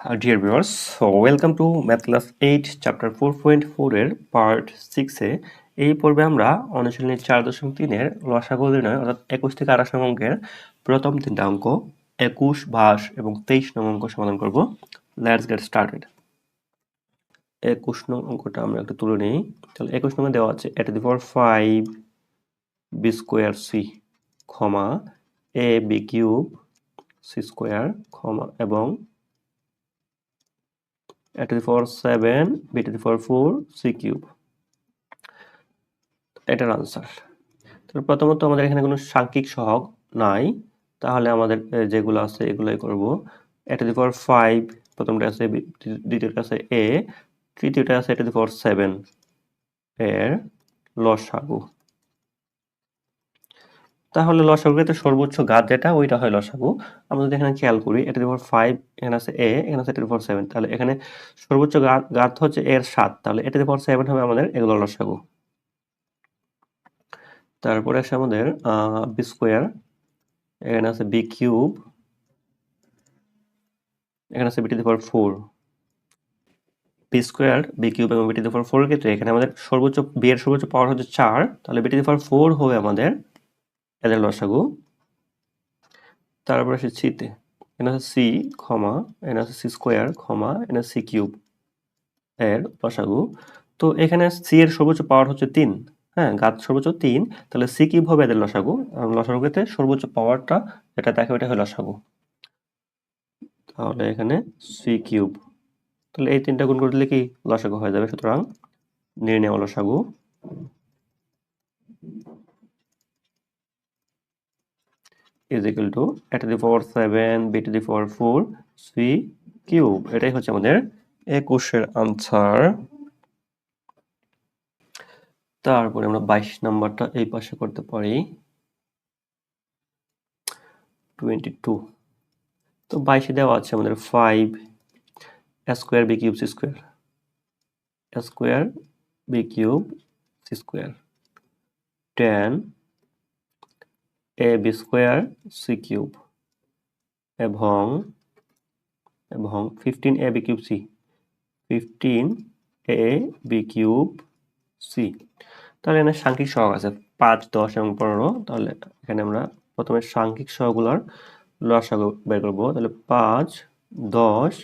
Dear viewers, so welcome to Math Class 8 Chapter 4.4 এর part 6 এ। এই পর্বে আমরা অনুশীলনী চার দশমিক তিনের লসাগু নির্ণয় অর্থাৎ একুশ থেকে আঠাশ নং অঙ্কের প্রথম তিনটা অঙ্ক একুশ বাইশ এবং তেইশ নং অঙ্ক সমাধান করব। লেটস গেট স্টার্টেড একুশ নং অঙ্কটা আমরা একটু তুলে নিই। তাহলে একুশ নম্বর দেওয়া আছে eight the for five B square C ক্ষমা A B cube C square ক্ষমা এবং a to the power 7 b to the power 4 c cube এটার আনসার তো প্রথমত আমাদের এখানে কোনো সাংখ্যিক সহগ নাই। তাহলে আমাদের যেগুলো আছে এগুলোই করব। A to the power 5 প্রথমটা আছে দ্বিতীয়টা আছে a, তৃতীয়টা আছে a to the power 7 এর লসাগু। তাহলে লসাগু ক্ষেত্রে সর্বোচ্চ গাত যেটা, ওইটা হয় লসাগু। আমরা যদি এখানে খেয়াল করি, এটা ফর ফাইভ এখানে আছে এ এখানে আছে এটা ফর সেভেন তাহলে এখানে সর্বোচ্চ গাত হচ্ছে এর সাত। তাহলে এটা ফর সেভেন হবে আমাদের, এগুলো লসাগু। তারপরে আছে আমাদের বি স্কোয়ার এখানে আছে বি কিউব এখানে আছে B to for four B square B cube এবং বিটি ফর ফোর ক্ষেত্রে এখানে আমাদের সর্বোচ্চ বি এর সর্বোচ্চ পাওয়ার হচ্ছে চার। তাহলে বিটি ফর ফোর হবে আমাদের এদের লসাগু। তারপরে আসে সিতে এখানে আছে সি ক্ষমা এখানে আছে সি স্কোয়ার ক্ষমা এখানে সি কিউব এর লসাগু। তো এখানে সি এর সর্বোচ্চ পাওয়ার হচ্ছে তিন হ্যাঁ গাত সর্বোচ্চ তিন, তাহলে সি কিউব হবে এদের লসাগু। লসাগু ক্ষেত্রে সর্বোচ্চ পাওয়ারটা যেটা দেখে ওইটা হয় লসাগু। তাহলে এখানে সি কিউব, তাহলে এই তিনটা গুণ করে দিলে কি লসাগু হয়ে যাবে? সুতরাং নির্ণয় লসাগু। Is equal to a to the power 7 b to the power 4 c cube এটাই হচ্ছে আমাদের একুশের আনসার তারপরে আমরা বাইশ নাম্বারটা এই পাশে করতে পারি। টোয়েন্টি টু তো বাইশে দেওয়া আছে আমাদের five square B cube C square square B cube C square ten A B square C cube এবং এবং fifteen A B cube C fifteen A B cube C তাহলে এখানে সাংখ্যিক সহগ আছে, পাঁচ, দশ এবং পনেরো। তাহলে এখানে আমরা প্রথমে সাংখ্যিক সহগুলোর লসাগু বের করব। তাহলে পাঁচ, দশ,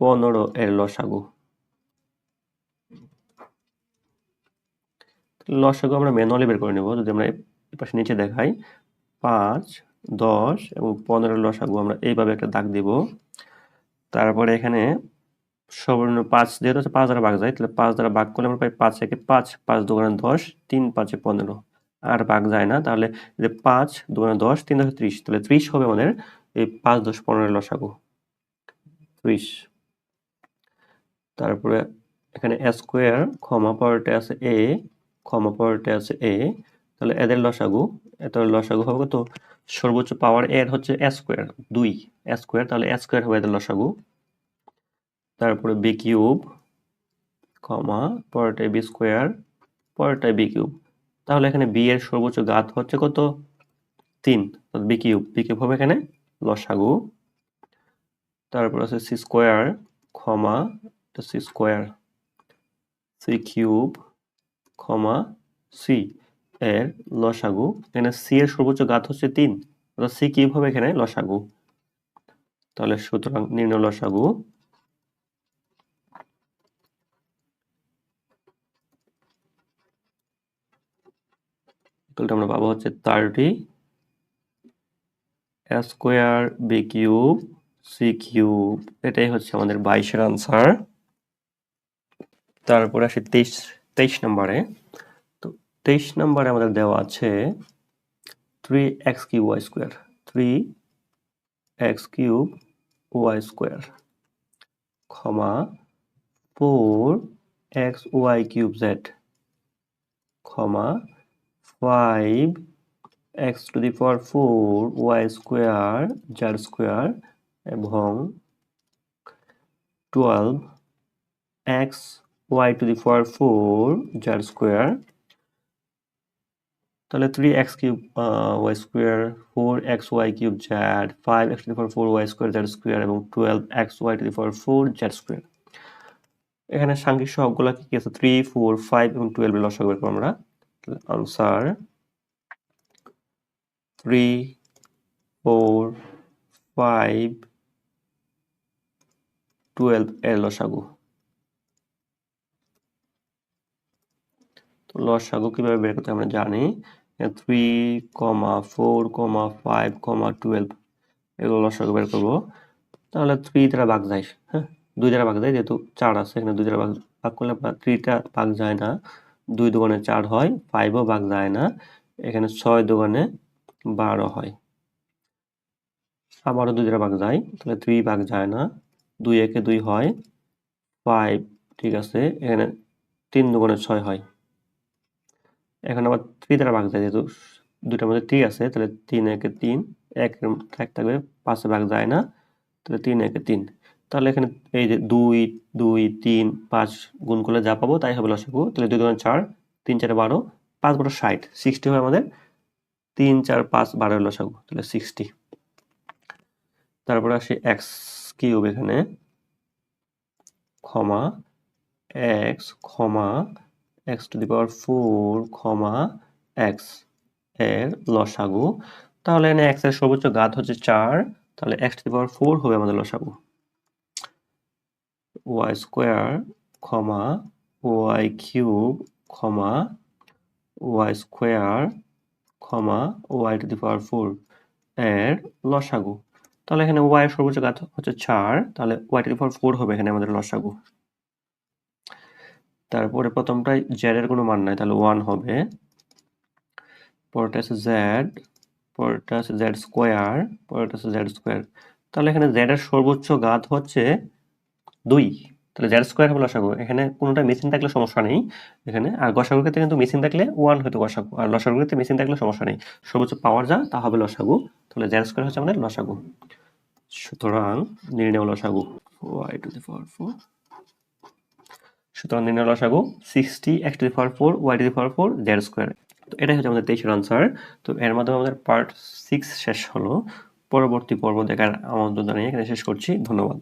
পনেরো এর লসাগু। লসাগু আমরা ম্যানুয়ালি বের করে নেব। যদি আমরা পাশে নিচে দেখাই। পাঁচ, দশ এবং পনেরো লসাগু আমরা এইভাবে একটা দাগ দিব। তারপরে এখানে সবর্ণ পাঁচ, যেহেতু হচ্ছে পাঁচ দ্বারা যায়, তাহলে পাঁচ দ্বারা ভাগ করলে আমরা পাই পাঁচ একে পাঁচ পাঁচ দোকানে দশ, তিন পাঁচে পনেরো। আর ভাগ যায় না, তাহলে যে পাঁচ দোকানে দশ, তিন দশ ত্রিশ, তাহলে ত্রিশ হবে আমাদের এই পাঁচ দশ পনেরো লসাগু। ত্রিশ। তারপরে এখানে স্কোয়ার ক্ষমা পাওয়ারটা আছে এ ক্ষমা পাওয়ারটা আছে এ তাহলে এদের লসাগু এত লসাগু হবে কত? সর্বোচ্চ পাওয়ার এর হচ্ছে স্কোয়ার দুই। এ স্কোয়ার তাহলে স্কোয়ার হবে এদের লসাগু। তারপরে বি কিউব কমা পরেরটায় বি স্কোয়ার পরেরটায় বি কিউব তাহলে এখানে বি এর সর্বোচ্চ গাত হচ্ছে কত? তিন। বি কিউব বি কিউব হবে এখানে লসাগু। তারপর আছে সি স্কোয়ার ক্ষমা সি স্কোয়ার সি কিউব ক্ষমা সি এর লসাগু। এখানে সি এর সর্বোচ্চ গাত হচ্ছে তিন। অর্থাৎ সি কিউব হবে এখানে লসাগু। তাহলে সুতরাং নির্ণয় লসাগু আমরা পাবো হচ্ছে thirty square B cube C cube এটাই হচ্ছে আমাদের বাইশের আনসার তারপরে আসি তেইশ তেইশ নম্বরে। তেইশ নম্বরে আমাদের দেওয়া আছে three X cube Y square three X cube Y square ক্ষমা four X Y cube Z ক্ষমা five X to the power four Y square Z square এবং twelve X Y to the power four Z square তাহলে three X cube Y square four X Y cube Z five X to the four Y square Z square এবং twelve X Y to four four Z square এখানে সাংখ্যিক সহগগুলো কি আছে? Three four five এবং টুয়েলভের লসাগু বের আমরা। Answer three four five twelve এর লসাগু। লসাগু কীভাবে বের করতে আমরা জানি। Three comma four comma five comma twelve এগুলো লসাগু বের করব। তাহলে থ্রি দ্বারা ভাগ যায় হ্যাঁ? দুই দ্বারা ভাগ যায়, যেহেতু চার আছে, এখানে দুই দ্বারা ভাগ ভাগ করলে থ্রিটা ভাগ যায় না। দুই দোকানে চার হয় ফাইভও ভাগ যায় না। এখানে ছয় দোকানে বারো হয়। আবারও দুই দ্বারা ভাগ যায়, তাহলে থ্রি ভাগ যায় না। দুই একে দুই হয় ফাইভ ঠিক আছে? এখানে তিন দোকানে ছয় হয়। এখন আমার থ্রি দ্বারা ভাগ যায়, যেহেতু দুইটার মধ্যে থ্রি আছে, তাহলে তিন একে তিন এক এক থাকবে, পাঁচে ভাগ যায় না, তাহলে তিন একে তিন তাহলে এখানে এই যে দুই দুই, তিন, পাঁচ গুণ করলে যা পাবো, তাই হবে লসাগু। তাহলে দুই দোকানে চার, তিন চারে বারো, পাঁচ বারো ষাট সিক্সটি হবে আমাদের। তিন, চার, পাঁচ, বারো লসাগু, তাহলে সিক্সটি তারপরে আসি এক্স কিউব এখানে, ক্ষমা এক্স ক্ষমা X to the power four ক্ষমা এক্সের লসাগু। তাহলে এখানে এক্সের সর্বোচ্চ ঘাত হচ্ছে চার, তাহলে X to the power four হবে আমাদের লসাগু। ওয়াই স্কোয়ার ক্ষমা ওয়াই কিউব ক্ষমা ওয়াই স্কোয়ার ক্ষমা Y to the power four এর লসাগু। তাহলে এখানে ওয়াই সর্বোচ্চ ঘাত হচ্ছে চার, তাহলে Y to the power four হবে এখানে আমাদের লসাগু। তারপরে প্রথমটাই জেড এর কোনো মান নাই, তাহলে ওয়ান হবে। পরেরটা আছে জেড পরেরটা আছে জেড স্কোয়ার পরেরটা আছে জেড স্কোয়ার তাহলে এখানে জেড এর সর্বোচ্চ ঘাত হচ্ছে দুই। তাহলে জেড স্কোয়ার হবে লসাগু। এখানে কোনোটা মেশিন থাকলে সমস্যা নেই। এখানে আর গসাগুর ক্ষেত্রে কিন্তু মেশিন থাকলে ওয়ান হয়তো গসাগু। আর লসাগুর ক্ষেত্রে মেশিন থাকলে সমস্যা নেই। সর্বোচ্চ পাওয়ার যা, তা হবে লসাগু। তাহলে জেড স্কোয়ার হচ্ছে আমাদের লসাগু। সুতরাং নির্ণয় লসাগু। Y to the power four সুতরাং নির্ণয় লসাগু sixty X to the power four Y to the power four Z square তো এটাই হচ্ছে আমাদের তেইশের আনসার তো এর মাধ্যমে আমাদের পার্ট সিক্স শেষ হলো। পরবর্তী পর্ব দেখার আমন্ত্রণ জানিয়ে এখানে শেষ করছি। ধন্যবাদ।